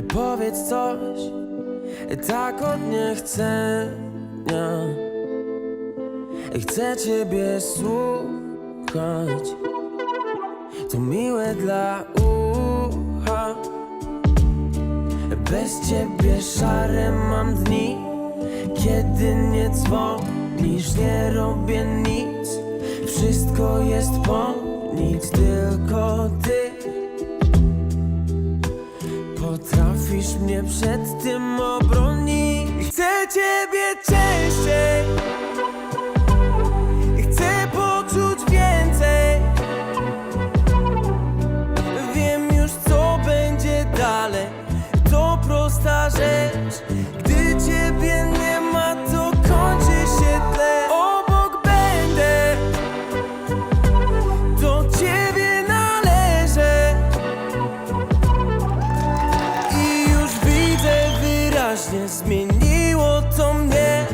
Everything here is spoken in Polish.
Powiedz coś Tak od niechcenia. Chcę ciebie słuchać. To miłe dla ucha. Bez ciebie szare mam dni Kiedy nie dzwonisz, nie robię nic. Wszystko jest po nic, tylko ty Potrafisz mnie przed tym obronić. Chcę ciebie częściej. Chcę poczuć więcej. Wiem już co będzie dalej. To prosta rzecz изменило то мне